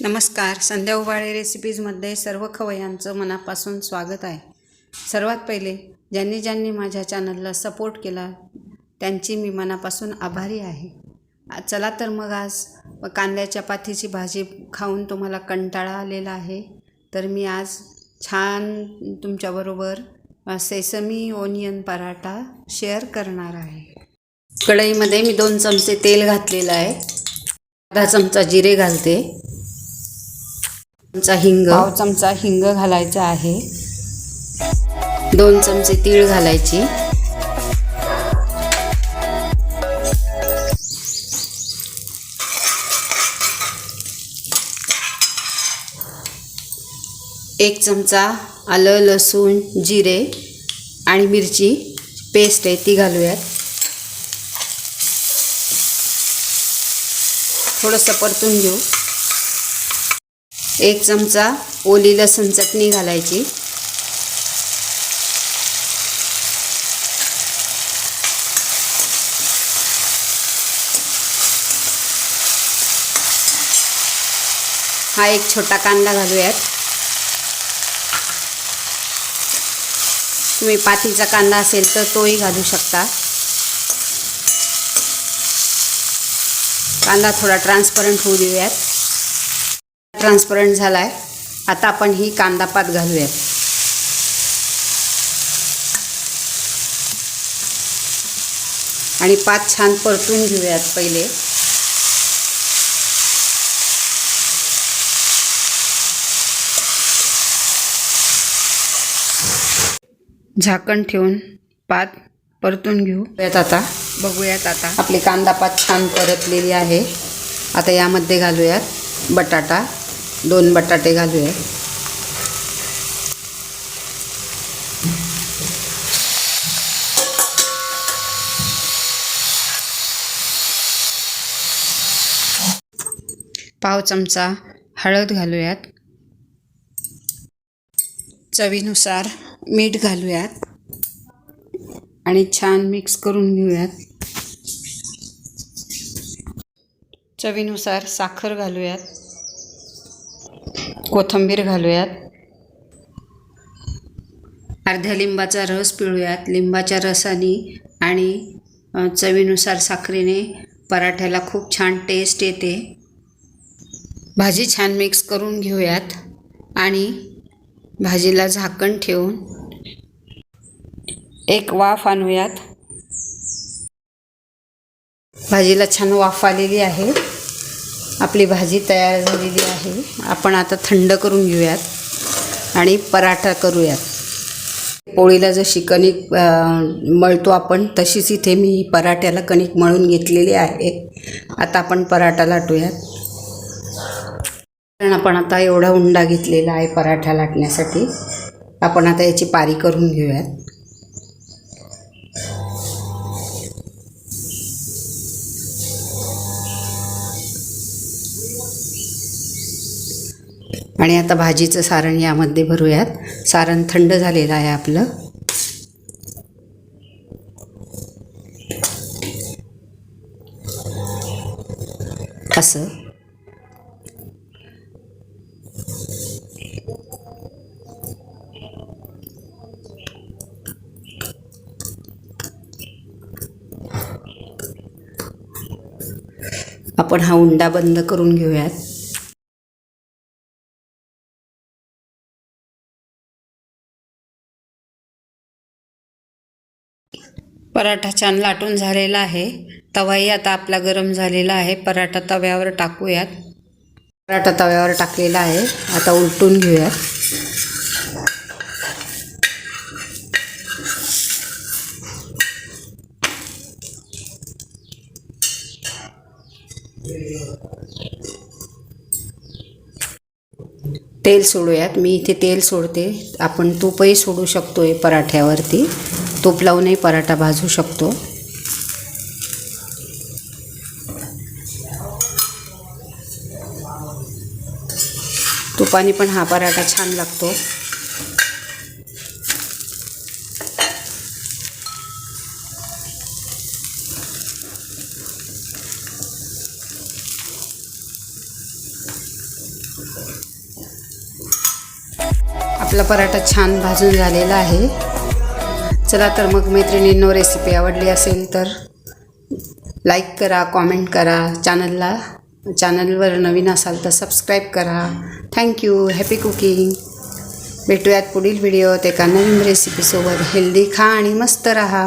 नमस्कार. संध्या उबाळे रेसिपीजमध्ये सर्व खवयांचं मनापासून स्वागत आहे. सर्वात पहिले ज्यांनी ज्यांनी माझ्या चॅनलला सपोर्ट केला त्यांची मी मनापासून आभारी आहे. चला तर मग आज कांद्याच्या पाथीची भाजी खाऊन तुम्हाला कंटाळा आलेला आहे तर मी आज छान तुमच्याबरोबर सेसमी ओनियन पराठा शेअर करणार आहे. कढईमध्ये मी दोन चमचे तेल घातलेलं आहे. अर्धा चमचा जिरे घालते. चमचा हिंग. पाव चमचा हिंग घालायचा आहे. दोन चमचे तीळ घालायची. एक चमचा आलं लसूण जिरे आणि मिरची पेस्ट आहे ती घालूयात. थोडंसं परतून घेऊ. एक चमचा ओली लसूण चटणी घालायची. हा एक छोटा कांदा घालूयात. तुम्ही पातीचा कांदा असेल तर तोही घालू शकता. कांदा थोडा ट्रान्सपरंट होऊ देऊयात. ट्रान्सपरंट झाला आहे आता आपण ही कांदा पात घालूयात. आणि पात छान परतून घेऊयात पहिले. झाकण ठेवून पात परतून घेऊयात आता. बघूयात आता. आपली कांदा पात छान परतलेली आहे. आता यामध्ये घालूयात बटाटा. दोन बटाटे घालूयात पाव चमचा हळद घालूयात. चवीनुसार मीठ घालूयात. आणि छान मिक्स करून घेऊयात. चवीनुसार साखर घालूयात. कोथिंबीर घालूयात. अर्ध्या लिंबाचा रस पिळूयात. लिंबाच्या रसाने आणि चवीनुसार साखरेने पराठ्याला खूप छान टेस्ट येते. भाजी छान मिक्स करून घेऊयात आणि भाजीला झाकण ठेवून एक वाफ आणूयात. भाजीला छान वाफ आलेली आहे. आपली भाजी तयार झालेली आहे. आपण आता थंड करून घेऊयात आणि पराठा करूयात. पोळीला जशी कणिक मळतो आपण तशीच इथे मी पराठ्याला कणिक मळून घेतलेली आहे. आता आपण पराठा लाटूयात. कारण आपण आता एवढा उंडा घेतलेला आहे पराठा लाटण्यासाठी. आपण आता याची पारी करून घेऊयात. आणि आता भाजीचं सारण यामध्ये भरूयात. सारण थंड झालेलं आहे आपलं. असं. आपण हा उंडा बंद करून घेऊयात. पराठा छान लाटून झालेला आहे. तवाही आता आपला गरम झालेला आहे. पराठा तव्यावर टाकूयात. पराठा तव्यावर टाकलेला आहे. आता उलटून घेऊयात. तेल सोडूयात. मी इथे तेल सोडते. आपण तूपही सोडू शकतो आहे पराठ्यावरती. तोप लावूनही पराठा भाजू शकतो. तुपाने पण हा पराठा छान लागतो. आपला पराठा छान भाजून झालेला आहे. चला तर मग मैत्रिणींनो रेसिपी आवडली असेल तर लाईक करा कॉमेंट करा. चॅनलला चॅनलवर नवीन असाल तर सबस्क्राईब करा. थँक्यू हॅपी कुकिंग भेटूयात पुढील व्हिडिओत एका नवीन रेसिपीसोबत हेल्दी खा आणि मस्त रहा.